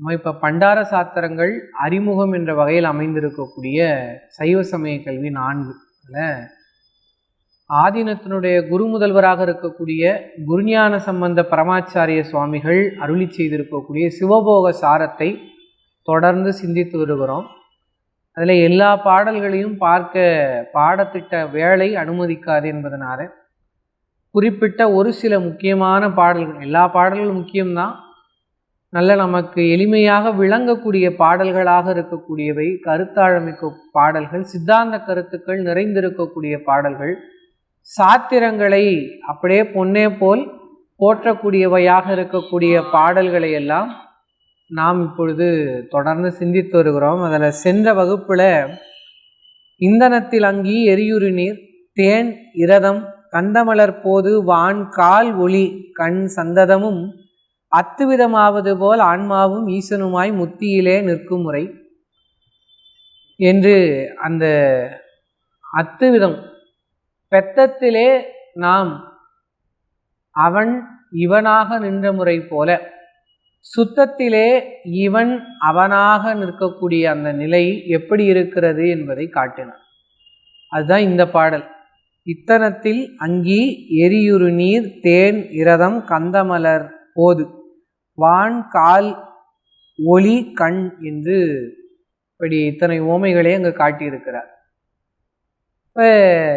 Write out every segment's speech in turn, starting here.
நம்ம இப்போ பண்டார சாத்திரங்கள் அறிமுகம் என்ற வகையில் அமைந்திருக்கக்கூடிய சைவ சமய கல்வி நான்கு. அதில் ஆதீனத்தினுடைய குரு முதல்வராக இருக்கக்கூடிய குருஞான சம்பந்த பரமாச்சாரிய சுவாமிகள் அருளி செய்திருக்கக்கூடிய சிவபோக சாரத்தை தொடர்ந்து சிந்தித்து வருகிறோம். அதில் எல்லா பாடல்களையும் பார்க்க பாடத்திட்ட வேலை அனுமதிக்காது என்பதனால குறிப்பிட்ட ஒரு சில முக்கியமான பாடல்கள் எல்லா பாடல்களும் முக்கியம்தான். நல்ல நமக்கு எளிமையாக விளங்கக்கூடிய பாடல்களாக இருக்கக்கூடியவை கருத்தாழமிக்க பாடல்கள் சித்தாந்த கருத்துக்கள் நிறைந்திருக்கக்கூடிய பாடல்கள் சாத்திரங்களை அப்படியே பொன்னே போல் போற்றக்கூடியவையாக இருக்கக்கூடிய பாடல்களை எல்லாம் நாம் இப்பொழுது தொடர்ந்து சிந்தித்து வருகிறோம். அதில் சென்ற வகுப்பில் இந்தனத்தில் அங்கி எரியுறு நீர் தேன் இரதம் கந்தமலர் போது வான் கால் ஒளி கண் சந்ததமும் அத்துவிதமாவது போல் ஆன்மாவும் ஈசனுமாய் முத்தியிலே நிற்கும் முறை என்று அந்த அத்துவிதம். பெத்தத்திலே நாம் அவன் இவனாக நின்ற முறை போல சுத்தத்திலே இவன் அவனாக நிற்கக்கூடிய அந்த நிலை எப்படி இருக்கிறது என்பதை காட்டினான். அதுதான் இந்த பாடல். இத்தனத்தில் அங்கி எரியுறு நீர் தேன் இரதம் கந்தமலர் போது. வான் கால் ஒளி கண் என்று இப்படி இத்தனை ஓமைகளே அங்கே காட்டியிருக்கிறார். இப்போ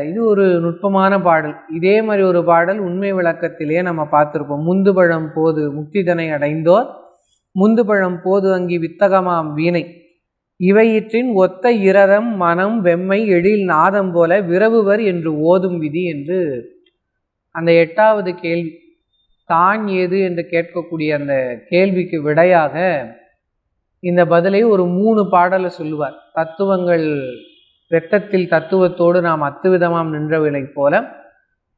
இது ஒரு நுட்பமான பாடல். இதே மாதிரி ஒரு பாடல் உண்மை விளக்கத்திலே நம்ம பார்த்துருப்போம். முந்து பழம் போது முக்திதனை அடைந்தோர் முந்து பழம் போது அங்கி வித்தகமாம் வீணை. இவையிற்றின் ஒத்த இரதம் மனம் வெம்மை எழில் நாதம் போல விரவுவர் என்று ஓதும் விதி என்று அந்த எட்டாவது கேள்வி தான் ஏது என்று கேட்கக்கூடிய அந்த கேள்விக்கு விடையாக இந்த பதிலை ஒரு மூணு பாடலை சொல்லுவார். தத்துவங்கள் வெட்டத்தில் தத்துவத்தோடு நாம் அத்துவிதமாம் நின்றவில்லை போல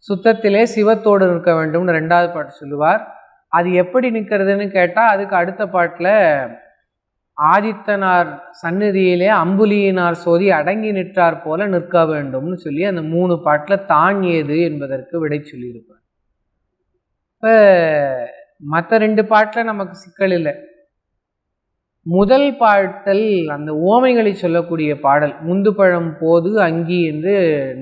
சுத்தத்திலே சிவத்தோடு நிற்க வேண்டும்னு ரெண்டாவது பாட்டு சொல்லுவார். அது எப்படி நிற்கிறதுன்னு கேட்டால் அதுக்கு அடுத்த பாட்டில் ஆதித்தனார் சந்நிதியிலே அம்புலியினார் சோதி அடங்கி நிற்றார் போல நிற்க வேண்டும்னு சொல்லி அந்த மூணு பாட்டில் தான் ஏது என்பதற்கு விடை சொல்லியிருப்பார். இப்போ மற்ற ரெண்டு பாட்டில் நமக்கு சிக்கல் இல்லை. முதல் பாட்டல் அந்த ஓமைகளை சொல்லக்கூடிய பாடல் முந்து பழம் போது அங்கி என்று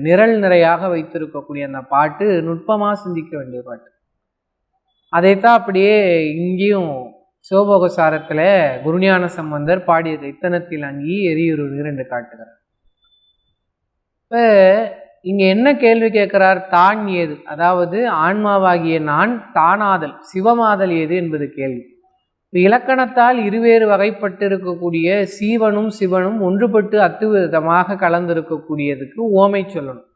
நிரல் நிறையாக வைத்திருக்கக்கூடிய அந்த பாட்டு நுட்பமாக சிந்திக்க வேண்டிய பாட்டு. அதைத்தான் அப்படியே இங்கேயும் சிவபோகசாரத்தில் குருஞான சம்பந்தர் பாடியது இத்தனத்தில் அங்கி எரியுரு நீர் என்று காட்டுகிறார். இப்போ இங்கே என்ன கேள்வி கேட்கிறார்? தான் ஏது? அதாவது ஆன்மாவாகிய நான் தானாதல் சிவமாதல் ஏது என்பது கேள்வி. இலக்கணத்தால் இருவேறு வகைப்பட்டிருக்கக்கூடிய சீவனும் சிவனும் ஒன்றுபட்டு அத்துவிதமாக கலந்திருக்கக்கூடியதுக்கு ஓமை சொல்லணும்.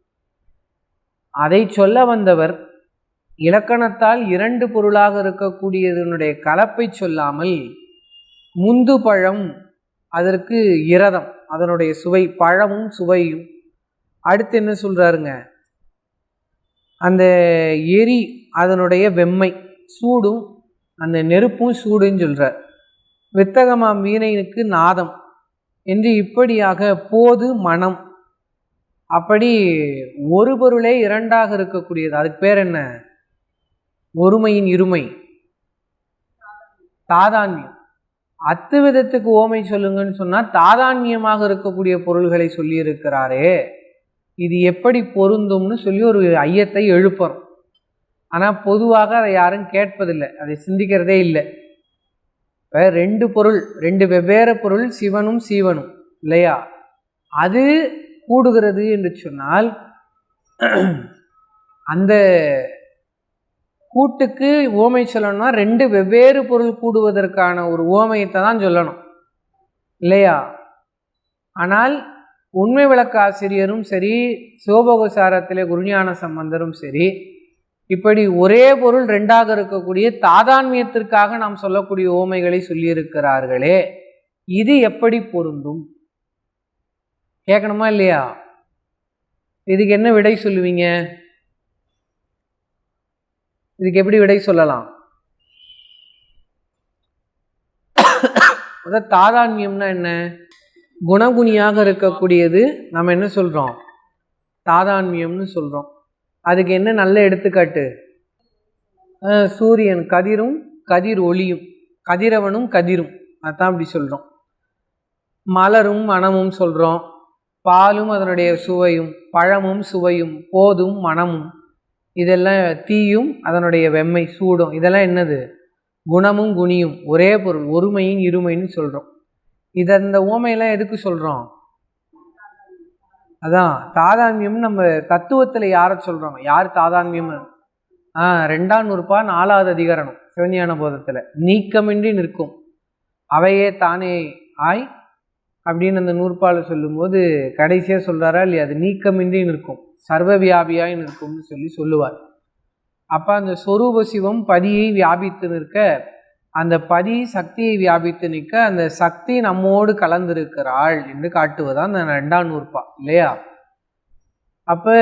அதை சொல்ல வந்தவர் இலக்கணத்தால் இரண்டு பொருளாக இருக்கக்கூடியதனுடைய கலப்பை சொல்லாமல் முந்து பழம் அதற்கு இரதம் அதனுடைய சுவை பழமும் சுவையும் அடுத்து என்ன சொல்கிறாருங்க அந்த எரி அதனுடைய வெம்மை சூடும் அந்த நெருப்பும் சூடுன்னு சொல்கிறார் வித்தகமாம் வீணைனுக்கு நாதம் என்று இப்படியாக போது மனம். அப்படி ஒரு பொருளே இரண்டாக இருக்கக்கூடியது. அதுக்கு பேர் என்ன? ஒருமையின் இருமை. தாதான்மியம். அத்து விதத்துக்கு ஓமை சொல்லுங்கன்னு சொன்னால் தாதான்மியமாக இருக்கக்கூடிய பொருள்களை சொல்லியிருக்கிறாரே. இது எப்படி பொருந்தும்னு சொல்லி ஒரு ஐயத்தை எழுப்புறோம். ஆனால் பொதுவாக அதை யாரும் கேட்பதில்லை. அதை சிந்திக்கிறதே இல்லை. இப்போ ரெண்டு பொருள் ரெண்டு வெவ்வேறு பொருள் சிவனும் சீவனும் இல்லையா? அது கூடுகிறது என்று சொன்னால் அந்த கூட்டுக்கு ஓமை சொல்லணும்னா ரெண்டு வெவ்வேறு பொருள் கூடுவதற்கான ஒரு ஓமையத்தை தான் சொல்லணும். இல்லையா? ஆனால் உண்மை விளக்க ஆசிரியரும் சரி சிவபோகசாரத்திலே குருஞான சம்பந்தரும் சரி இப்படி ஒரே பொருள் ரெண்டாக இருக்கக்கூடிய தாதான்மியத்திற்காக நாம் சொல்லக்கூடிய ஓமைகளை சொல்லியிருக்கிறார்களே இது எப்படி பொருந்தும்? கேட்கணுமா இல்லையா? இதுக்கு என்ன விடை சொல்லுவீங்க? இதுக்கு எப்படி விடை சொல்லலாம்? அதாவது தாதான்மியம்னா என்ன? குணகுணியாக இருக்கக்கூடியது நம்ம என்ன சொல்கிறோம் தாதான்மியம்னு சொல்கிறோம் அதுக்கு என்ன நல்ல எடுத்துக்காட்டு? சூரியன் கதிரும் கதிர் ஒளியும் கதிரவனும் கதிரும். அதான் அப்படி சொல்கிறோம் மலரும் மனமும் சொல்கிறோம் பாலும் அதனுடைய சுவையும் பழமும் சுவையும் போதும் மனமும். இதெல்லாம் தீயும் அதனுடைய வெம்மை சூடும். இதெல்லாம் என்னது? குணமும் குணியும். ஒரே பொருள் ஒருமையின் இருமைன்னு சொல்கிறோம் இதை இந்த ஓமையெல்லாம் எதுக்கு சொல்கிறோம் அதான் தாதான்மியம் நம்ம தத்துவத்தில் யாரை சொல்கிறோம் யார் தாதான்மியம் ஆ ரெண்டாம் நூறுபா நாலாவது அதிகரணம் சிவஞான போதத்தில். நீக்கமின்றி நிற்கும். அவையே தானே ஆய் அப்படின்னு அந்த நூற்பால சொல்லும்போது கடைசியாக சொல்கிறாரா இல்லையா? அது நீக்கமின்றி நிற்கும். சர்வ வியாபியாய் நிற்கும்னு சொல்லி சொல்லுவார். அப்போ அந்த சொரூப சிவம் பதியை வியாபித்து நிற்க அந்த பதி சக்தியை வியாபித்து நிற்க அந்த சக்தி நம்மோடு கலந்திருக்கிறாள் என்று காட்டுவதான் அந்த ரெண்டாம் நூற்பா இல்லையா? அப்போ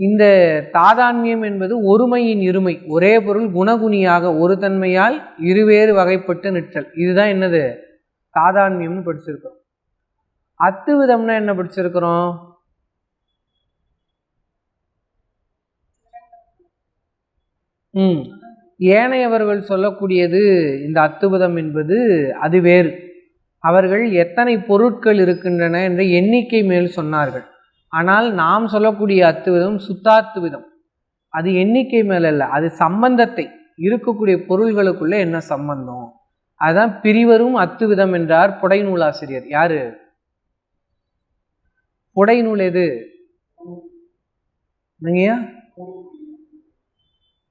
இந்த தாதான்மியம் என்பது ஒருமையின் இருமை ஒரே பொருள் குணகுணியாக ஒரு தன்மையால் இருவேறு வகைப்பட்டு நிற்றல். இதுதான் என்னது? தாதான்மியம்னு படிச்சிருக்கிறோம். அத்து விதம்னா என்ன படிச்சிருக்கிறோம்? ம். ஏனையவர்கள் சொல்லக்கூடியது இந்த அத்துவிதம் என்பது அது வேறு. அவர்கள் எத்தனை பொருட்கள் இருக்கின்றன என்ற எண்ணிக்கை மேல் சொன்னார்கள். ஆனால் நாம் சொல்லக்கூடிய அத்துவிதம் சுத்தாத்துவிதம். அது எண்ணிக்கை மேல அல்ல அது சம்பந்தத்தை இருக்கக்கூடிய பொருள்களுக்குள்ள என்ன சம்பந்தம்? அதுதான் பிரிவரும் அத்துவிதம் என்றார் புடைநூலாசிரியர் யாரு? புடைநூல் எது?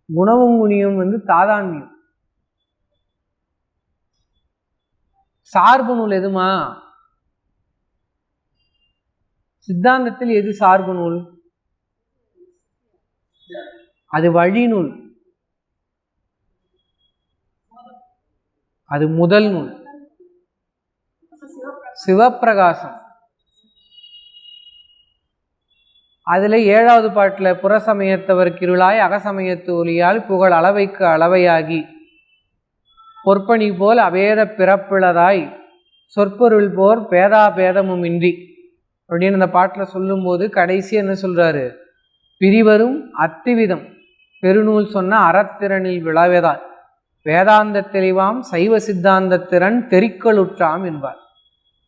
குணமும் குணியும் வந்து தாதான்மியம். சார்பு நூல் எதுமா? சித்தாந்தத்தில் எது சார்பு நூல்? அது வழி நூல். அது முதல் நூல். சிவப்பிரகாசம். அதில் ஏழாவது பாட்டில் புறசமயத்தவர் கிருளாய் அகசமயத்து ஒலியால் புகழ் அளவைக்கு அளவையாகி பொற்பணி போல் அபேத பிறப்பிளதாய் சொற்பொருள் போர் பேதா பேதமும் இன்றி அப்படின்னு அந்த பாட்டில் சொல்லும்போது கடைசி என்ன சொல்கிறாரு பிரிவரும் அத்திவிதம் பெருநூல் சொன்ன அறத்திறனில் விழாவேதான் வேதாந்த தெளிவாம் சைவ சித்தாந்த திறன் தெரிக்கலுற்றாம் என்பார்.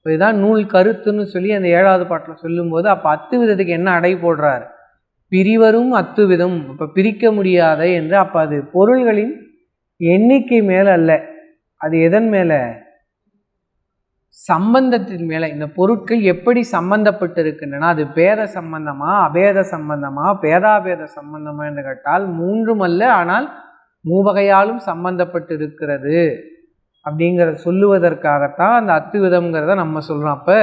இதுதான் நூல் கருத்துன்னு சொல்லி அந்த ஏழாவது பாட்டில் சொல்லும்போது அப்போ அத்து விதத்துக்கு என்ன அடை போடுறார்? பிரிவரும் அத்துவிதம் இப்போ பிரிக்க முடியாத என்று அப்போ அது பொருள்களின் எண்ணிக்கை மேலே அல்ல. அது எதன் மேலே? சம்பந்தத்தின் மேலே. இந்த பொருட்கள் எப்படி சம்பந்தப்பட்டு இருக்கின்றன அது பேத சம்பந்தமா அபேத சம்பந்தமா பேதாபேத சம்பந்தமா என்று கேட்டால் மூன்றும் அல்ல. ஆனால் மூவகையாலும் சம்பந்தப்பட்டு இருக்கிறது அப்படிங்கிறத சொல்லுவதற்காகத்தான் அந்த அத்துவிதம்ங்கிறத நம்ம சொல்கிறோம் அப்போ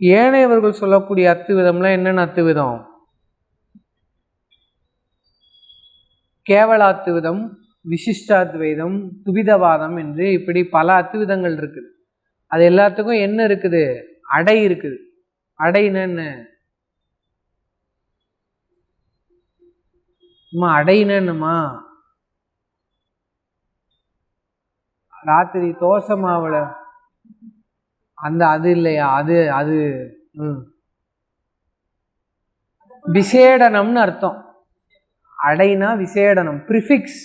ஏனையவர்கள் சொல்லக்கூடிய அத்துவிதம்லாம் என்னென்ன அத்துவிதம்? கேவலாத்துவிதம் விசிஷ்டாத்வைதம் துவிதவாதம் என்று இப்படி பல அத்துவிதங்கள் இருக்குது. அது எல்லாத்துக்கும் என்ன இருக்குது? அடை இருக்குது. அடைன்னு என்ன? அம்மா என்னம்மா? ராத்திரி தோசை மாவில். அந்த அது இல்லையா? அது அது ம். விசேடனம்னு அர்த்தம். அடைனா விசேடனம். ப்ரிஃபிக்ஸ்.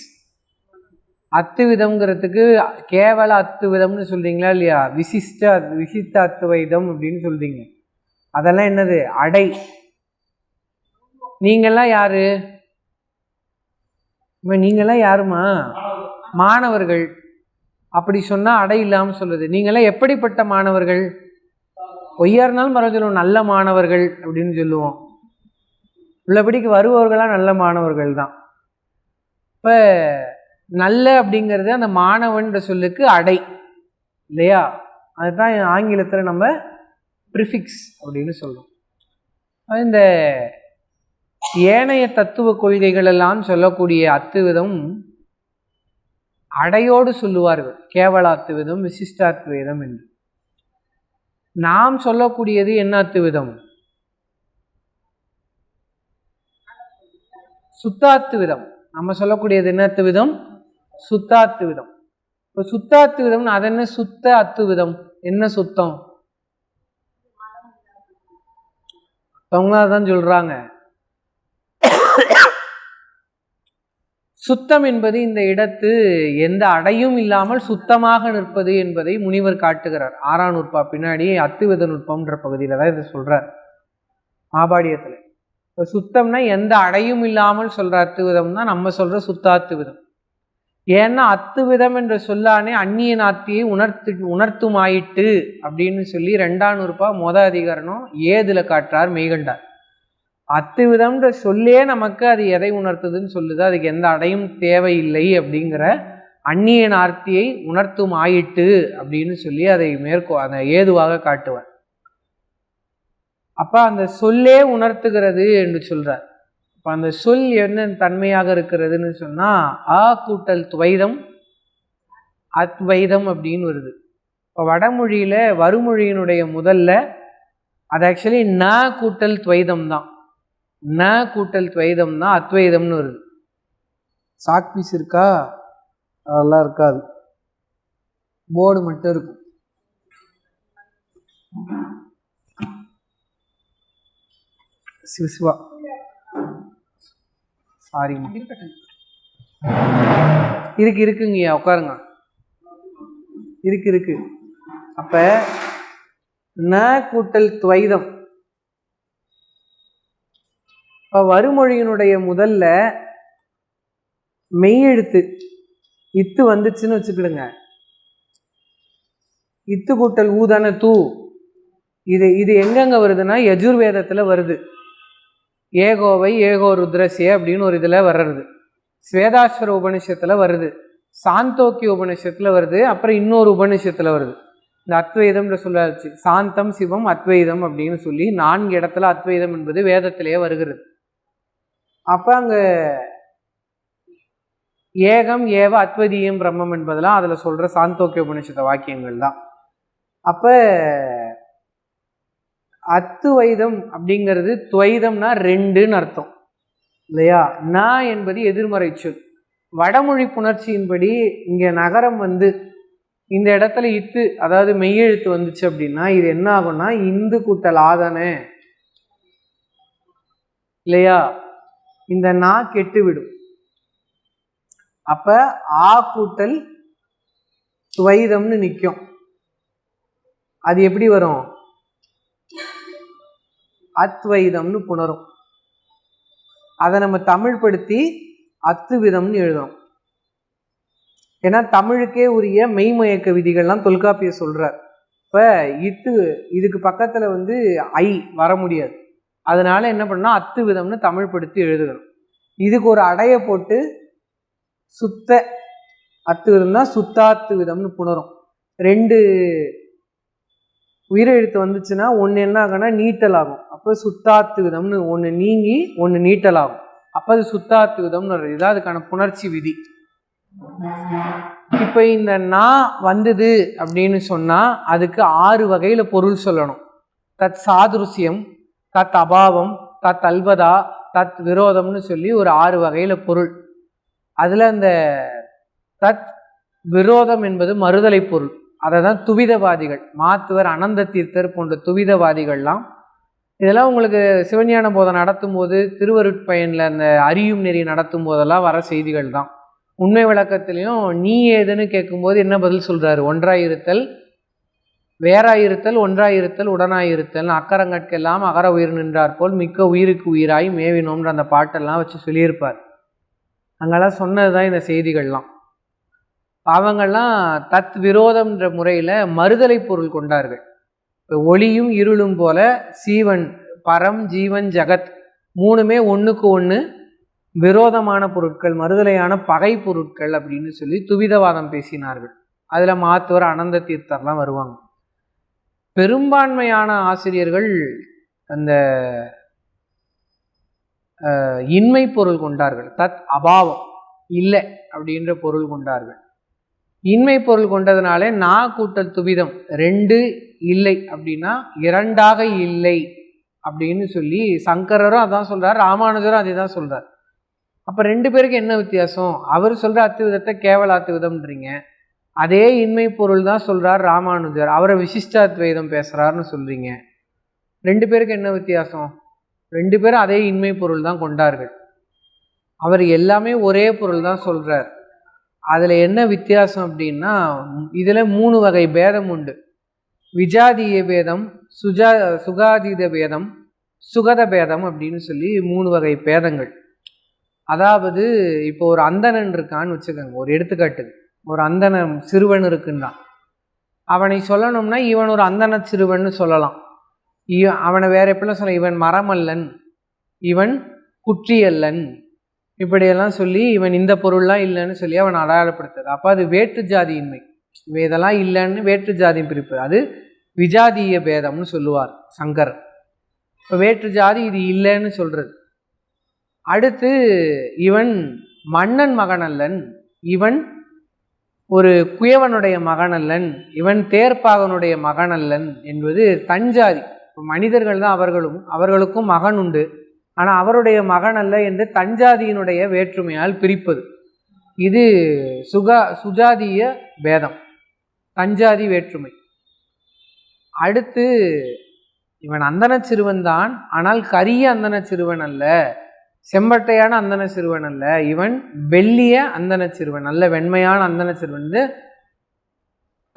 அத்து விதம்ங்கிறதுக்கு கேவல அத்து விதம்னு சொல்றீங்களா இல்லையா? விசிஷ்ட விசித்த அத்துவைதம் அப்படின்னு சொல்றீங்க. அதெல்லாம் என்னது? அடை. நீங்கள்லாம் யாரு? நீங்கள்லாம் யாருமா மாணவர்கள். அப்படி சொன்னால் அடை இல்லாமல் சொல்லுது நீங்களாம் எப்படிப்பட்ட மாணவர்கள்? பொய்யா இருந்தாலும் பரவாயில்ல சொல்லுவோம். நல்ல மாணவர்கள் அப்படின்னு சொல்லுவோம். உள்ளபடிக்கு வருபவர்களாக நல்ல மாணவர்கள் தான். இப்போ நல்ல அப்படிங்கிறது அந்த மாணவன்ற சொல்லுக்கு அடை. இல்லையா? அதுதான் ஆங்கிலத்தில் நம்ம ப்ரிஃபிக்ஸ் அப்படின்னு சொல்லுவோம் இந்த ஏனைய தத்துவ கொள்கைகள் எல்லாம் சொல்லக்கூடிய அத்துவிதம் அடையோடு சொல்லுவார்கள். கேவலாத்துவிதம் விசிஷ்டாத்துவிதம் என்று. நாம் சொல்லக்கூடியது என்னாத்துவிதம்? சுத்தாத்துவிதம். சுத்தாத்து விதம் நம்ம சொல்லக்கூடியது என்னத்துவிதம்? சுத்தாத்துவிதம். சுத்தாத்து விதம் இப்போ சுத்தாத்துவிதம் அது என்ன சுத்த அத்து விதம் என்ன சுத்தம்? அவங்களா தான் சொல்றாங்க. சுத்தம் என்பது இந்த இடத்து எந்த அடையும் இல்லாமல் சுத்தமாக நிற்பது என்பதை முனிவர் காட்டுகிறார். ஆறாம் நுட்பா பின்னாடி அத்துவித நுட்பம்ன்ற பகுதியில் தான் இதை சொல்கிறார் மாபாடியத்தில். இப்போ சுத்தம்னா எந்த அடையும் இல்லாமல் சொல்கிற அத்துவிதம் தான் நம்ம சொல்கிற சுத்தாத்துவிதம். ஏன்னா அத்துவிதம் என்ற சொல்லானே அந்நிய நாத்தியை உணர்த்து உணர்த்துமாயிட்டு அப்படின்னு சொல்லி ரெண்டாம் நூறுபா மொத அதிகாரணம் ஏதில் காட்டுறார் மெய்கண்டார். அத்துவிதம்ன்ற சொல்லே நமக்கு அது எதை உணர்த்துதுன்னு சொல்லுது. அதுக்கு எந்த அடையும் தேவையில்லை அப்படிங்கிற அந்நிய நார்த்தியை உணர்த்தும் ஆயிட்டு அப்படின்னு சொல்லி அதை மேற்கோ அதை ஏதுவாக காட்டுவார். அப்போ அந்த சொல்லே உணர்த்துகிறது என்று சொல்கிறார் இப்போ அந்த சொல் என்ன தன்மையாக இருக்கிறதுன்னு சொன்னால் ஆ கூட்டல் துவைதம் அத்வைதம் அப்படின்னு வருது. இப்போ வடமொழியில் வருமொழியினுடைய முதல்ல அது ஆக்சுவலி ந கூட்டல் துவைதம் தான். ந கூட்டல் துவைதம்னா அத்வைதம்னு வருது. சாக் பீஸ் இருக்கா? அதெல்லாம் இருக்காது. போர்டு மட்டும் இருக்கும். சிவசிவா சாரி இருக்கு இருக்குங்கய்யா உட்காருங்க. இருக்கு இருக்கு. அப்ப ந கூட்டல் துவைதம். இப்போ வருமொழியினுடைய முதல்ல மெய்யெழுத்து இத்து வந்துச்சுன்னு வச்சுக்கிடுங்க. இத்து கூட்டல் ஊதான தூ. இது இது எங்கெங்கே வருதுன்னா யஜுர்வேதத்தில் வருது. ஏகோவை ஏகோ ருத்ரசிய அப்படின்னு ஒரு இதில் வர்றது. ஸ்வேதாஸ்வர உபனிஷத்தில் வருது. சாந்தோக்கிய உபனிஷத்தில் வருது. அப்புறம் இன்னொரு உபனிஷத்தில் வருது. இந்த அத்வைதம்ன்ற சொல்லாச்சு. சாந்தம் சிவம் அத்வைதம் அப்படின்னு சொல்லி நான்கு இடத்துல அத்வைதம் என்பது வேதத்திலேயே வருகிறது. அப்போ அங்கே ஏகம் ஏவ அத்வதியம் பிரம்மம் என்பதெல்லாம் அதில் சொல்கிற சாந்தோக்கிய உபனிஷத்த வாக்கியங்கள் தான். அப்போ அத்துவைதம் அப்படிங்கிறது துவைதம்னா ரெண்டுன்னு அர்த்தம். இல்லையா? நான் என்பது எதிர்மறை சொல். வடமொழி புணர்ச்சியின்படி இங்கே நகரம் வந்து இந்த இடத்துல இத்து அதாவது மெய்யெழுத்து வந்துச்சு அப்படின்னா இது என்ன ஆகும்னா இந்து கூட்டல் ஆதன இல்லையா? இந்த நா கெட்டு விடும் அப்ப ஆ கூட்டல் துவைதம்னு நிற்கும் அது எப்படி வரும்? அத்வைதம்னு புணரும். அதை நம்ம தமிழ் படுத்தி அத்துவிதம்னு எழுதுறோம். ஏன்னா தமிழுக்கே உரிய மெய்மயக்க விதிகள்லாம் தொல்காப்பிய சொல்றார். இப்போ இத்து இதுக்கு பக்கத்தில் வந்து ஐ வர முடியாது. அதனால் என்ன பண்ணால் அத்து விதம்னு தமிழ் படுத்தி எழுதுகிறோம். இதுக்கு ஒரு அடையை போட்டு சுத்த அத்து விதம் தான் சுத்தாத்து விதம்னு புணரும். ரெண்டு உயிரெழுத்து வந்துச்சுன்னா ஒன்று என்ன ஆகும்னா நீட்டல் ஆகும். அப்போ சுத்தாத்து விதம்னு ஒன்று நீங்கி ஒன்று நீட்டல் ஆகும். அப்போ அது சுத்தாத்து விதம்னு வருது இதான் அதுக்கான புணர்ச்சி விதி. இப்போ இந்த நா வந்தது அப்படின்னு சொன்னால் அதுக்கு ஆறு வகையில் பொருள் சொல்லணும். தத் சாதுருசியம் தத் அபாவம் தத் அல்பதா தத் விரோதம்னு சொல்லி ஒரு ஆறு வகையில் பொருள். அதில் அந்த தத் விரோதம் என்பது மறுதலை பொருள். அதை தான் துவிதவாதிகள் மாத்துவர் அனந்த தீர்த்தர் போன்ற துவிதவாதிகள்லாம். இதெல்லாம் உங்களுக்கு சிவஞான போதம் நடத்தும் போது திருவருட்பயனில் அந்த அறியும் நெறி நடத்தும் போதெல்லாம் வர செய்திகள் தான் உண்மை விளக்கத்திலையும் நீ ஏதுன்னு கேட்கும்போது என்ன பதில் சொல்கிறாரு ஒன்றாயிருத்தல் வேறாயிருத்தல் ஒன்றாயிருத்தல் உடனாயிருத்தல் அக்கரங்கட்கெல்லாம் அகர உயிர் நின்றார் போல் மிக்க உயிருக்கு உயிராய் மேவினோம்ன்ற அந்த பாட்டெல்லாம் வச்சு சொல்லியிருப்பார். அங்கெல்லாம் சொன்னது தான் இந்த செய்திகள்லாம். அவங்கெல்லாம் தத் விரோதம்ன்ற முறையில் மறுதலை பொருள் கொண்டார்கள். இப்போ ஒளியும் இருளும் போல சீவன் பரம் ஜீவன் ஜகத் மூணுமே ஒன்றுக்கு ஒன்று விரோதமான பொருட்கள் மறுதலையான பகை பொருட்கள் அப்படின்னு சொல்லி துவிதவாதம் பேசினார்கள். அதில் மாத்துவர் அனந்த தீர்த்தர்லாம் வருவாங்க. பெரும்பான்மையான ஆசிரியர்கள் அந்த இன்மை பொருள் கொண்டார்கள். தத் அபாவம் இல்லை அப்படின்ற பொருள் கொண்டார்கள். இன்மை பொருள் கொண்டதுனாலே நா கூட்டல் துவிதம் ரெண்டு இல்லை அப்படின்னா இரண்டாக இல்லை அப்படின்னு சொல்லி சங்கரரும் அதான் சொல்கிறார் ராமானுஜரும் அதே தான் சொல்கிறார் அப்போ ரெண்டு பேருக்கு என்ன வித்தியாசம்? அவர் சொல்கிற அத்துவிதத்தை கேவல அத்துவிதம்ன்றீங்க அதே இன்மை பொருள் தான் சொல்கிறார் ராமானுஜர். அவரை விசிஷ்டாத்வைதம் பேசுறாருன்னு சொல்கிறீங்க ரெண்டு பேருக்கு என்ன வித்தியாசம்? ரெண்டு பேரும் அதே இன்மை பொருள் தான் கொண்டார்கள். அவர் எல்லாமே ஒரே பொருள் தான் சொல்கிறார் அதில் என்ன வித்தியாசம் அப்படின்னா இதில் மூணு வகை பேதம் உண்டு. விஜாதீய பேதம் சுஜா சுகாதீத பேதம் சுகத பேதம் அப்படின்னு சொல்லி மூணு வகை பேதங்கள். அதாவது இப்போ ஒரு அந்தணன் இருக்கான்னு வச்சுக்கோங்க ஒரு எடுத்துக்காட்டுக்கு. ஒரு அந்தன சிறுவன் இருக்குன்னா அவனை சொல்லணும்னா இவன் ஒரு அந்தன சிறுவன் சொல்லலாம். இவ அவனை வேற எப்படிலாம் சொல்ல இவன் மரமல்லன் இவன் குற்றியல்லன் இப்படியெல்லாம் சொல்லி இவன் இந்த பொருள்லாம் இல்லைன்னு சொல்லி அவன் அடையாளப்படுத்துறது அப்போ அது வேற்று ஜாதியின்மை. இதெல்லாம் இல்லைன்னு வேற்று ஜாதி பிரிப்பு. அது விஜாதீய பேதம்னு சொல்லுவார் சங்கர். இப்போ வேற்று ஜாதி இது இல்லைன்னு சொல்றது. அடுத்து இவன் மன்னன் மகனல்லன் இவன் ஒரு குயவனுடைய மகனல்லன் இவன் தேர்ப்பாகனுடைய மகனல்லன் என்பது தஞ்சாதி. மனிதர்கள் தான் அவர்களும் அவர்களுக்கும் மகன் உண்டு. ஆனால் அவருடைய மகன் அல்ல என்று தஞ்சாதியினுடைய வேற்றுமையால் பிரிப்பது. இது சுகா சுஜாதிய பேதம். தஞ்சாதி வேற்றுமை. அடுத்து இவன் அந்தன சிறுவன் தான் ஆனால் கரிய அந்தன சிறுவன் அல்ல. செம்பட்டையான அந்தன சிறுவன் அல்ல. இவன் வெள்ளிய அந்தன சிறுவன் நல்ல வெண்மையான அந்தன சிறுவன் வந்து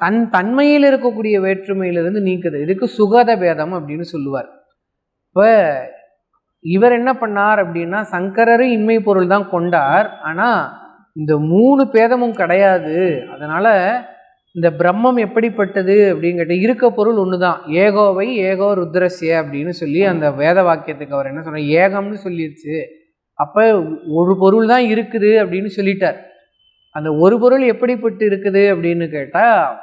தன் தன்மையில் இருக்கக்கூடிய வேற்றுமையிலிருந்து நீக்குது. இதுக்கு சுகத பேதம் அப்படின்னு சொல்லுவார். இப்போ இவர் என்ன பண்ணார் அப்படின்னா சங்கரரும் இன்மை பொருள் தான் கொண்டார். ஆனால் இந்த மூணு பேதமும் கிடையாது. அதனால இந்த பிரம்மம் எப்படிப்பட்டது அப்படிங்கிட்ட இருக்க பொருள் ஒன்று தான் ஏகோவை ஏகோ ருத்ரஸ்ய அப்படின்னு சொல்லி அந்த வேத வாக்கியத்துக்கு அவர் என்ன சொன்னார்? ஏகம்னு சொல்லிடுச்சு அப்போ ஒரு பொருள் தான் இருக்குது அப்படின்னு சொல்லிட்டார். அந்த ஒரு பொருள் எப்படிப்பட்டு இருக்குது அப்படின்னு கேட்டால்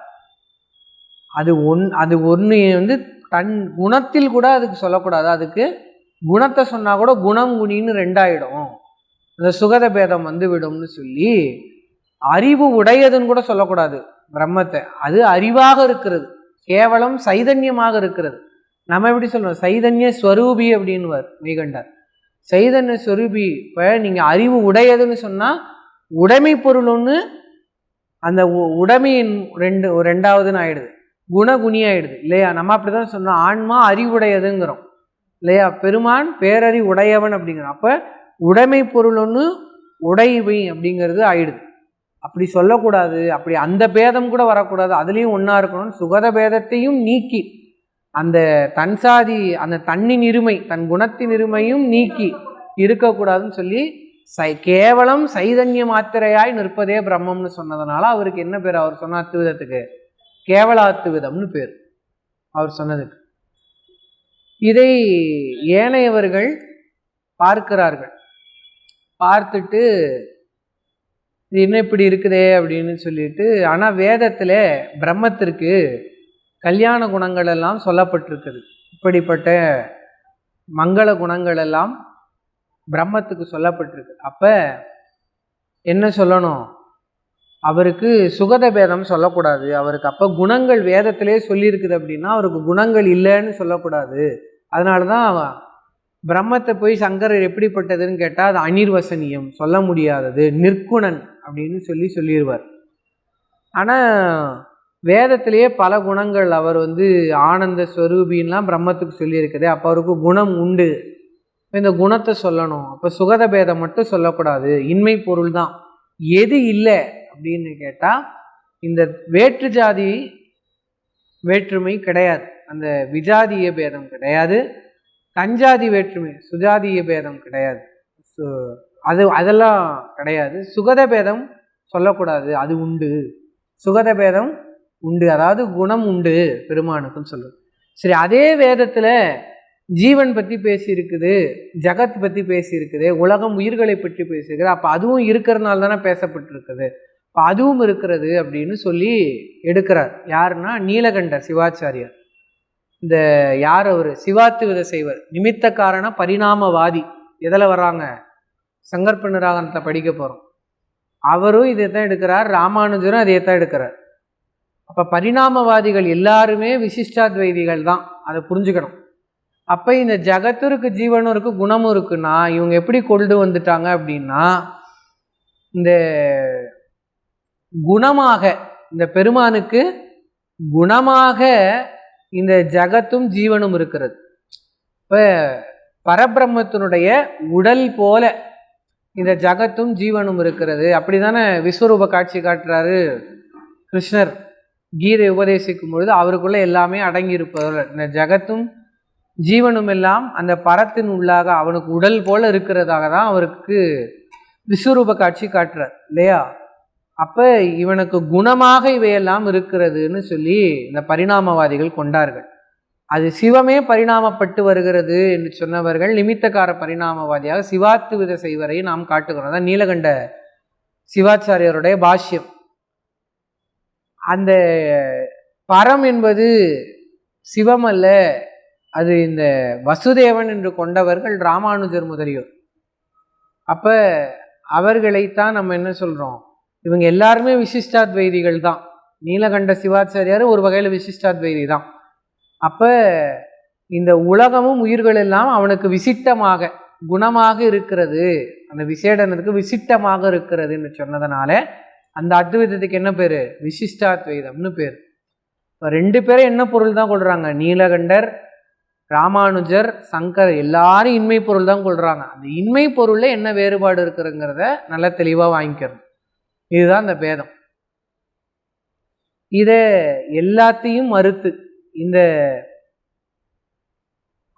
அது ஒன் அது ஒன்று வந்து தன் குணத்தில் கூட அதுக்கு சொல்லக்கூடாது. அதுக்கு குணத்தை சொன்னால் கூட குணம் குணின்னு ரெண்டாயிடும். அந்த சுகத பேதம் வந்து விடும்னு சொல்லி அறிவு உடையதுன்னு கூட சொல்லக்கூடாது. பிரம்மத்தை. அது அறிவாக இருக்கிறது. கேவலம் சைதன்யமாக இருக்கிறது. நம்ம எப்படி சொல்றோம்? சைதன்ய ஸ்வரூபி அப்படின்னுவார் மெய்கண்டார். சைதன்ய சொரூபி இப்போ நீங்கள் அறிவு உடையதுன்னு சொன்னால் உடைமை பொருள் ஒன்று அந்த உடைமையின் ரெண்டு ரெண்டாவதுன்னு ஆயிடுது. குணகுணி ஆயிடுது இல்லையா? நம்ம அப்படி தான் சொன்னோம் ஆன்மா அறிவுடையதுங்கிறோம் இல்லையா? பெருமான் பேரறி உடையவன் அப்படிங்கிறோம். அப்போ உடைமை பொருள் ஒன்று உடைமை அப்படிங்கிறது ஆயிடுது. அப்படி சொல்லக்கூடாது அப்படி அந்த பேதம் கூட வரக்கூடாது அதுலேயும் ஒன்றா இருக்கணும் சுகத பேதத்தையும் நீக்கி அந்த தன் சாதி அந்த தன்னின் இருமை தன் குணத்தின் இருமையும் நீக்கி இருக்கக்கூடாதுன்னு சொல்லி சை கேவலம் சைதன்ய மாத்திரையாய் நிற்பதே பிரம்மம்னு சொன்னதுனால அவருக்கு என்ன பேர்? அவர் சொன்ன அத்துவிதத்துக்கு கேவலாத்துவிதம்னு பேர். அவர் சொன்னதுக்கு. இதை ஏனையவர்கள் பார்க்கிறார்கள். பார்த்துட்டு இது என்ன இப்படி இருக்குதே அப்படின்னு சொல்லிட்டு ஆனால் வேதத்தில் பிரம்மத்திற்கு கல்யாண குணங்கள் எல்லாம் சொல்லப்பட்டிருக்குது. இப்படிப்பட்ட மங்கள குணங்கள் எல்லாம் பிரம்மத்துக்கு சொல்லப்பட்டிருக்கு. அப்போ என்ன சொல்லணும்? அவருக்கு சுகத பேதம் சொல்லக்கூடாது. அவருக்கு அப்போ குணங்கள் வேதத்திலே சொல்லியிருக்குது அப்படின்னா அவருக்கு குணங்கள் இல்லைன்னு சொல்லக்கூடாது. அதனால தான் பிரம்மத்தை போய் சங்கரர் எப்படிப்பட்டதுன்னு கேட்டால் அது அனிர்வசனியம் சொல்ல முடியாதது நிற்குணன் அப்படின்னு சொல்லி சொல்லிடுவார் ஆனால் வேதத்திலேயே பல குணங்கள் அவர் வந்து ஆனந்த ஸ்வரூபின்லாம் பிரம்மத்துக்கு சொல்லியிருக்குது. அப்போ அவருக்கு குணம் உண்டு. இந்த குணத்தை சொல்லணும். அப்போ சுகத பேதம் மட்டும் சொல்லக்கூடாது. இன்மை பொருள் தான். எது இல்லை அப்படின்னு கேட்டால் இந்த வேற்று ஜாதி வேற்றுமை கிடையாது. அந்த விஜாதிய பேதம் கிடையாது. தஞ்சாதி வேற்றுமை சுஜாதிய பேதம் கிடையாது. அது அதெல்லாம் கிடையாது. சுகத பேதம் சொல்லக்கூடாது. அது உண்டு. சுகத பேதம் உண்டு. அதாவது குணம் உண்டு பெருமானுக்குன்னு சொல்லுது சரி அதே வேதத்தில் ஜீவன் பற்றி பேசியிருக்குது ஜகத் பற்றி பேசியிருக்குது உலகம் உயிர்களை பற்றி பேசியிருக்குது. அப்போ அதுவும் இருக்கிறதுனால தானே பேசப்பட்டிருக்குது. இப்போ அதுவும் இருக்கிறது அப்படின்னு சொல்லி எடுக்கிறார். யாருன்னா நீலகண்டர் சிவாச்சாரியார். இந்த யார் அவர்? சிவாத்துவித செய்வர் நிமித்த காரண பரிணாமவாதி. எதில் வர்றாங்க? சங்கற்ப நிராகரணத்தை படிக்க போகிறோம் அவரும் இதை தான் எடுக்கிறார் ராமானுஜரும் அதையே தான் எடுக்கிறார். அப்போ பரிணாமவாதிகள் எல்லாருமே விசிஷ்டாத்வைதிகள் தான். அதை புரிஞ்சுக்கணும். அப்போ இந்த ஜகத்திற்கு ஜீவனும் இருக்குது குணமும் இருக்குன்னா இவங்க எப்படி கொண்டு வந்துட்டாங்க அப்படின்னா இந்த குணமாக இந்த பெருமானுக்கு குணமாக இந்த ஜகத்தும் ஜீவனும் இருக்கிறது. இப்போ பரபிரம்மத்தினுடைய உடல் போல இந்த ஜகத்தும் ஜீவனும் இருக்கிறது. அப்படி தானே விஸ்வரூப காட்சி காட்டுறாரு கிருஷ்ணர். கீதை உபதேசிக்கும் பொழுது அவருக்குள்ளே எல்லாமே அடங்கி இந்த ஜகத்தும் ஜீவனும் எல்லாம் அந்த பரத்தின் உள்ளாக அவனுக்கு உடல் போல இருக்கிறதாக தான் அவருக்கு விஸ்வரூப காட்சி காட்டுறார் இல்லையா? அப்போ இவனுக்கு குணமாக இவையெல்லாம் இருக்கிறதுன்னு சொல்லி இந்த பரிணாமவாதிகள் கொண்டார்கள். அது சிவமே பரிணாமப்பட்டு வருகிறது என்று சொன்னவர்கள் நிமித்தக்கார பரிணாமவாதியாக சிவாத்து வித செய்வரை நாம் காட்டுகிறோம். அதான் நீலகண்ட சிவாச்சாரியருடைய பாஷ்யம். அந்த பரம் என்பது சிவம் அல்ல அது இந்த வசுதேவன் என்று கொண்டவர்கள் ராமானுஜர் முதலியோர். அப்போ அவர்களைத்தான் நம்ம என்ன சொல்கிறோம் இவங்க எல்லாருமே விசிஷ்டாத்வைதிகள் தான். நீலகண்ட சிவாச்சாரியார் ஒரு வகையில் விசிஷ்டாத்வைதி தான். அப்போ இந்த உலகமும் உயிர்கள் எல்லாம் அவனுக்கு விசிட்டமாக குணமாக இருக்கிறது. அந்த விசேடனத்துக்கு விசிட்டமாக இருக்கிறதுன்னு சொன்னதுனால அந்த அத்வைதத்துக்கு என்ன பேர்? விசிஷ்டாத்வைதம்னு பேர். இப்போ ரெண்டு பேரும் என்ன பொருள் தான் கொள்கிறாங்க நீலகண்டர் ராமானுஜர் சங்கர் எல்லாரும் இன்மை பொருள் தான் கொள்கிறாங்க அந்த இன்மை பொருளில் என்ன வேறுபாடு இருக்குதுங்கிறத நல்லா தெளிவாக வாங்கிக்கணும். இதுதான் அந்த பேதம். இதை எல்லாத்தையும் மறுத்து இந்த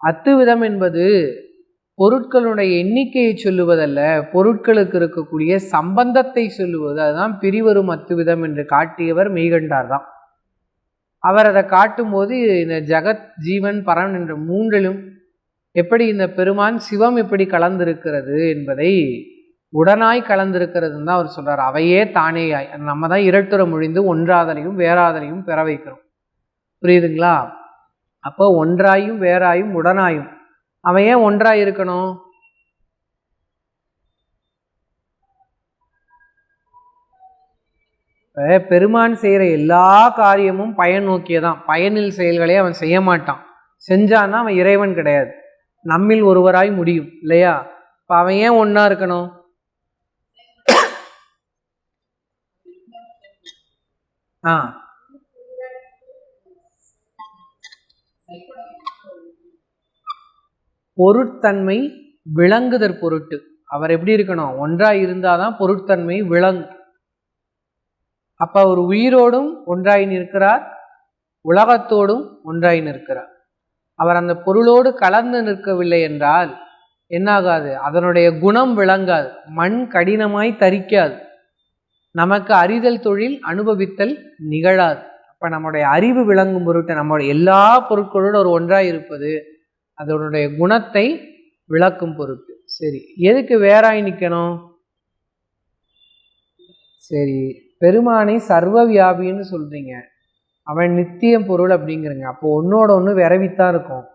அத்துவிதம் என்பது பொருட்களுடைய எண்ணிக்கையை சொல்லுவதல்ல பொருட்களுக்கு இருக்கக்கூடிய சம்பந்தத்தை சொல்லுவது. அதுதான் பிரிவரும் அத்துவிதம் என்று காட்டியவர் மெய்கண்டார் தான். அவர் அதை காட்டும்போது இந்த ஜகத் ஜீவன் பரன் என்ற மூன்றிலும் எப்படி இந்த பெருமான் சிவம் எப்படி கலந்திருக்கிறது என்பதை உடனாய் கலந்திருக்கிறதுன்னு தான் அவர் சொல்றார். அவையே தானேயாய். நம்ம தான் இரட்டுற முழிந்து ஒன்றாதலையும் வேறாதலையும் பெற வைக்கிறோம். புரியுதுங்களா? அப்போ ஒன்றாயும் வேறாயும் உடனாயும் அவன் ஏன் ஒன்றாக இருக்கணும்? பெருமான் செய்கிற எல்லா காரியமும் பயன் நோக்கியதான். பயனில் செயல்களை அவன் செய்ய மாட்டான். செஞ்சான்னா அவன் இறைவன் கிடையாது. நம்மில் ஒருவராய் முடியும் இல்லையா? இப்போ அவன் ஏன் ஒன்றா இருக்கணும்? ஆ. பொருட்தன்மை விளங்குதற் பொருட்டு. அவர் எப்படி இருக்கணும்? ஒன்றாக இருந்தால் தான் பொருட்தன்மை விளங்கும். அப்போ அவர் உயிரோடும் ஒன்றாய் நிற்கிறார் உலகத்தோடும் ஒன்றாய் நிற்கிறார். அவர் அந்த பொருளோடு கலந்து நிற்கவில்லை என்றால் என்னாகாது? அதனுடைய குணம் விளங்காது. மண் கடினமாய் தரிக்காது. நமக்கு அறிதல் தொழில் அனுபவித்தல் நிகழாது. அப்போ நம்முடைய அறிவு விளங்கும் பொருட்டு நம்முடைய எல்லா பொருட்களோடு ஒரு ஒன்றாய் இருப்பது அதனுடைய குணத்தை விளக்கும் பொருட்டு. சரி எதுக்கு வேறாய் நிற்கணும் சரி பெருமானை சர்வ வியாபின்னு சொல்றீங்க. அவன் நித்திய பொருள் அப்படிங்கிறங்க. அப்போ ஒன்னோட ஒன்று விரவித்தான் இருக்கும்.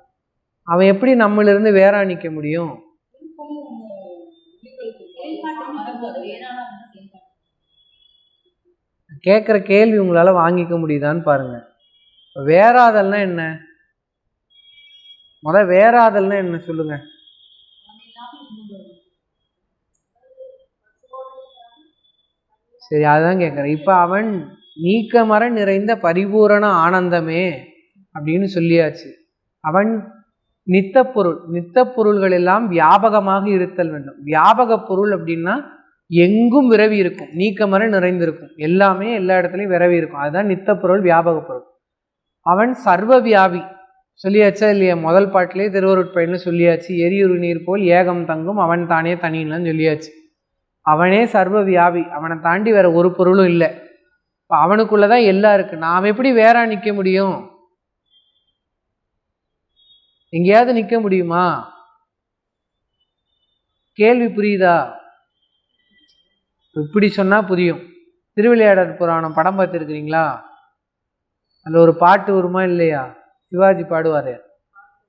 அவன் எப்படி நம்மளிருந்து வேறா நிற்க முடியும்? கேட்குற கேள்வி உங்களால் வாங்கிக்க முடியுதான்னு பாருங்க. வேறாதல்னா என்ன? முத வேறாதல்னா என்ன சொல்லுங்க? சரி அதுதான் கேட்குறேன் இப்போ அவன் நீக்கமர நிறைந்த பரிபூரண ஆனந்தமே அப்படின்னு சொல்லியாச்சு. அவன் நித்த பொருள் நித்த பொருள்கள் எல்லாம் வியாபகமாக இருத்தல் வேண்டும். வியாபக பொருள் அப்படின்னா எங்கும் விரவி இருக்கும் நீக்கமர நிறைந்திருக்கும். எல்லாமே எல்லா இடத்துலையும் விரவி இருக்கும். அதுதான் நித்த பொருள் வியாபக பொருள். அவன் சர்வ வியாபி சொல்லியாச்சா இல்லையா? முதல் பாட்டிலே திருவருட்பயன்னு சொல்லியாச்சு. எரியுரு நீர் போல் ஏகம் தங்கும் அவன் தானே தனின்னு சொல்லியாச்சு. அவனே சர்வ வியாபி. அவனை தாண்டி வேற ஒரு பொருளும் இல்லை. இப்போ அவனுக்குள்ளதான் எல்லாம் இருக்கு. நாம் எப்படி வேற நிற்க முடியும்? எங்கேயாவது நிற்க முடியுமா? கேள்வி புரியுதா? இப்படி சொன்னால் புரியும். திருவிளையாடற் புராணம் படம் பார்த்துருக்குறீங்களா? அதில் ஒரு பாட்டு வருமா இல்லையா? சிவாஜி பாடுவார்.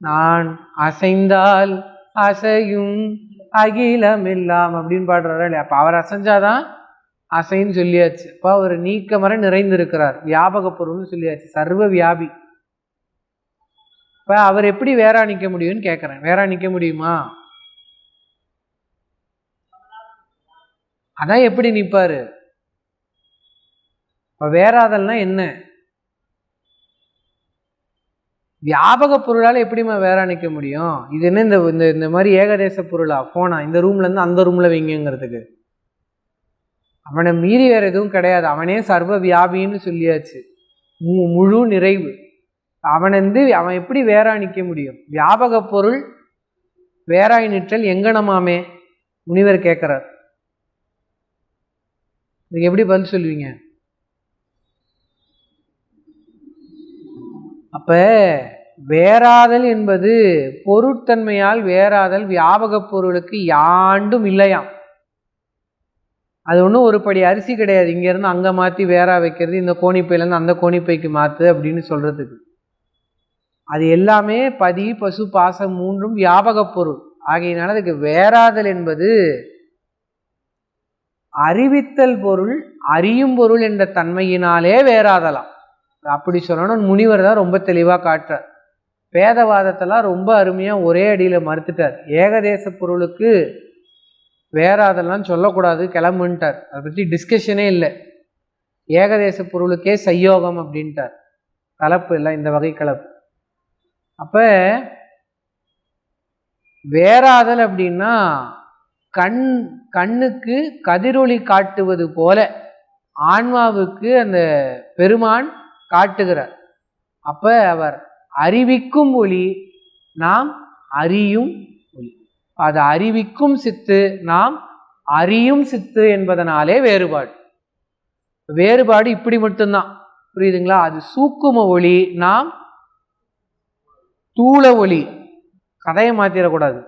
நான் அசைந்தால் அசையும் அகிலம் இல்லாம் அப்படின்னு பாடுறாரு இல்லையா? அப்போ அவர் அசைஞ்சாதான் அசைன்னு சொல்லியாச்சு. அப்போ அவர் நீக்கமர நிறைந்திருக்கிறார். வியாபக பொருள்னு சொல்லியாச்சு. சர்வ வியாபி. இப்போ அவர் எப்படி வேறா நிற்க முடியும்னு கேட்குறேன் வேறா நிற்க முடியுமா? அதான் எப்படி நிற்பாரு இப்போ வேறாதல்னா என்ன? வியாபக பொருளால் எப்படிம்மா வேற நிற்க முடியும்? இது என்ன இந்த இந்த இந்த மாதிரி ஏகதேச பொருளா? ஃபோனா இந்த ரூம்லேருந்து அந்த ரூமில் வைங்கிறதுக்கு அவனை மீறி வேற எதுவும் கிடையாது. அவனே சர்வ வியாபின்னு சொல்லியாச்சு. மு- முழு நிறைவு. அவன் வந்து அவன் எப்படி வேறா நிற்க முடியும்? வியாபக பொருள் வேறாய் நிற்றல் எங்கனமாமே? முனிவர் கேட்குறார். இதுக்கு எப்படி பதில் சொல்லுவீங்க அப்ப வேறாதல் என்பது பொருட்தன்மையால் வேறாதல் வியாபகப் பொருளுக்கு யாண்டும் இல்லையாம். அது ஒன்றும் ஒரு படி அரிசி கிடையாது. இங்கேருந்து அங்கே மாற்றி வேறா வைக்கிறது இந்த கோணிப்பையிலேருந்து அந்த கோணிப்பைக்கு மாற்று அப்படின்னு சொல்கிறதுக்கு அது எல்லாமே பதி பசு பாசம் மூன்றும் வியாபகப் பொருள். ஆகையினால அதுக்கு வேறாதல் என்பது அறிவித்தல் பொருள் அறியும் பொருள் என்ற தன்மையினாலே வேறாதலாம். அப்படி சொல்லணும் முனிவர் தான் ரொம்ப தெளிவாக காட்டுறார். பேதவாதத்தெல்லாம் ரொம்ப அருமையாக ஒரே அடியில் மறுத்துட்டார். ஏகதேச பொருளுக்கு வேறாதெல்லாம் சொல்லக்கூடாது கிளம்புன்ட்டார். அதை பற்றி டிஸ்கஷனே இல்லை. ஏகதேச பொருளுக்கே சையோகம் அப்படின்ட்டார். கலப்பு இல்லை இந்த வகை கலப்பு. அப்போ வேறாதல் அப்படின்னா கண் கண்ணுக்கு கதிரொளி காட்டுவது போல ஆன்மாவுக்கு அந்த பெருமான் காட்டுகிறார். அப்ப அவர் அறிவிக்கும் ஒளி நாம் அறியும் ஒளி. அது அறிவிக்கும் சித்து நாம் அறியும் சித்து என்பதனாலே வேறுபாடு. வேறுபாடு இப்படி மட்டும்தான். புரியுதுங்களா? அது சூக்கும ஒளி நாம் தூள ஒளி. கதையை மாத்திரக்கூடாது.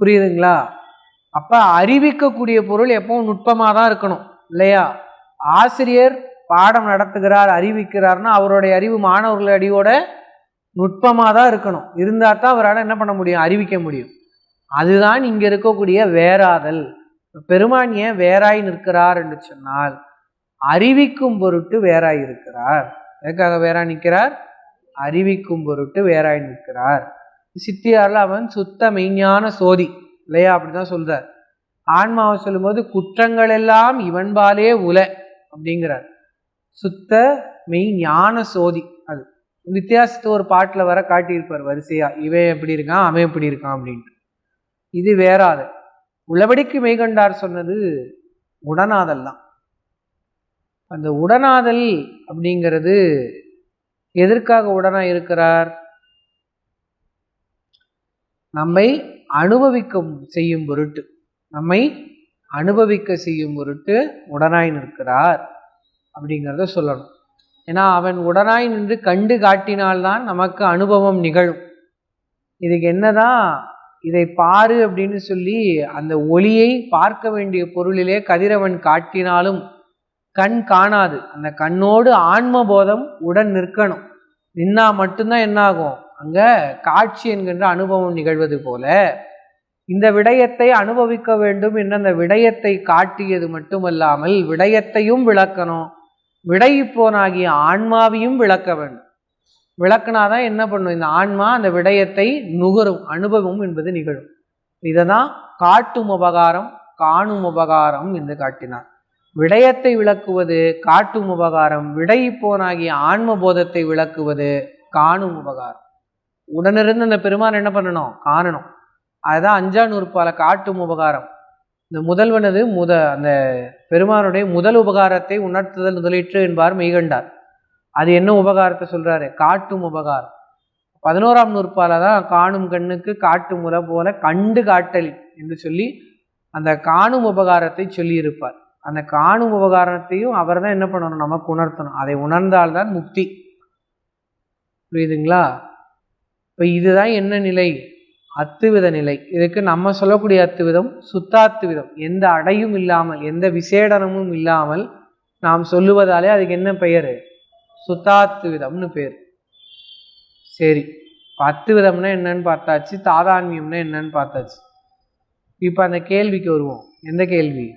புரியுதுங்களா? அப்ப அறிவிக்கக்கூடிய பொருள் எப்பவும் நுட்பமாக தான் இருக்கணும் இல்லையா? ஆசிரியர் பாடம் நடத்துகிறார் அறிவிக்கிறார்னா அவருடைய அறிவு மாணவர்கள் நுட்பமாக தான் இருக்கணும். இருந்தால் தான் அவரால் என்ன பண்ண முடியும்? அறிவிக்க முடியும். அதுதான் இங்கே இருக்கக்கூடிய வேறாதல். பெருமான் ஏன் வேறாய் நிற்கிறார் என்று சொன்னால் அறிவிக்கும் பொருட்டு வேறாய் இருக்கிறார். எதுக்காக வேறா நிற்கிறார்? அறிவிக்கும் பொருட்டு வேறாய் நிற்கிறார். சித்தியாரில் அவன் சுத்த மெய்ஞான சோதி இல்லையா? அப்படிதான் சொல்றார். ஆன்மாவை சொல்லும்போது குற்றங்கள் எல்லாம் இவன்பாலே உல அப்படிங்கிறார். சுத்த மெய் ஞான சோதி. அது வித்தியாசத்தை ஒரு பாட்டில் வர காட்டியிருப்பார் வரிசையா. இவன் எப்படி இருக்கான் அவன் எப்படி இருக்கான் அப்படின்ட்டு. இது வேறாத. உள்ளபடிக்கு மெய்கண்டார் சொன்னது உடனாதல் தான் அந்த உடனாதல் அப்படிங்கிறது எதற்காக உடனா இருக்கிறார்? நம்மை அனுபவிக்க செய்யும் பொருட்டு. நம்மை அனுபவிக்க செய்யும் பொருட்டு உடனாய் நிற்கிறார். அப்படிங்கிறத சொல்லணும். ஏன்னா அவன் உடனாய் நின்று கண்டு காட்டினால்தான் நமக்கு அனுபவம் நிகழும். இதுக்கு என்னதான் இதை பாரு அப்படின்னு சொல்லி அந்த ஒளியை பார்க்க வேண்டிய பொருளிலே கதிரவன் காட்டினாலும் கண் காணாது. அந்த கண்ணோடு ஆன்மபோதம் உடன் நிற்கணும். நின்னா மட்டும்தான் என்னாகும்? அங்கே அங்க காட்சி என்கின்ற அனுபவம் நிகழ்வது போல இந்த விடயத்தை அனுபவிக்க வேண்டும். என்ற அந்த விடயத்தை காட்டியது மட்டுமல்லாமல் விடயத்தையும் விளக்கணும். விடையிப்போனாகிய ஆன்மாவையும் விளக்க வேண்டும். விளக்குனாதான் என்ன பண்ணும்? இந்த ஆன்மா அந்த விடயத்தை நுகரும் அனுபவம் என்பது நிகழும். இதை தான் காட்டும் உபகாரம் காணும் உபகாரம் என்று காட்டினார். விடயத்தை விளக்குவது காட்டும் உபகாரம் விடையிப்போனாகிய ஆன்ம போதத்தை விளக்குவது காணும் உபகாரம். உடனிருந்து அந்த பெருமான் என்ன பண்ணணும்? காணணும். அதுதான் அஞ்சா நூற்பால காட்டும் உபகாரம். இந்த முதல்வனது முத அந்த பெருமானுடைய முதல் உபகாரத்தை உணர்த்துதல் முதலீற்று என்பார் மெய்கண்டார். அது என்ன உபகாரத்தை சொல்றாரு? காட்டும் உபகாரம். பதினோராம் நூற்பால தான் காணும் கண்ணுக்கு காட்டு முறை போல கண்டு காட்டல் என்று சொல்லி அந்த காணும் உபகாரத்தை சொல்லியிருப்பார். அந்த காணும் உபகாரத்தையும் அவர் தான் என்ன பண்ணணும்? நமக்கு உணர்த்தணும். அதை உணர்ந்தால்தான் முக்தி. புரியுதுங்களா? இப்போ இதுதான் என்ன நிலை? அத்துவித நிலை. இதுக்கு நம்ம சொல்லக்கூடிய அத்துவிதம் சுத்தாத்துவிதம். எந்த அடையும் இல்லாமல் எந்த விசேடனமும் இல்லாமல் நாம் சொல்லுவதாலே அதுக்கு என்ன பெயர்? சுத்தாத்துவிதம்னு பேர். சரி. அத்துவிதம்னா என்னன்னு பார்த்தாச்சு தாதான்மியம்னா என்னன்னு பார்த்தாச்சு. இப்போ அந்த கேள்விக்கு வருவோம். எந்த கேள்வி?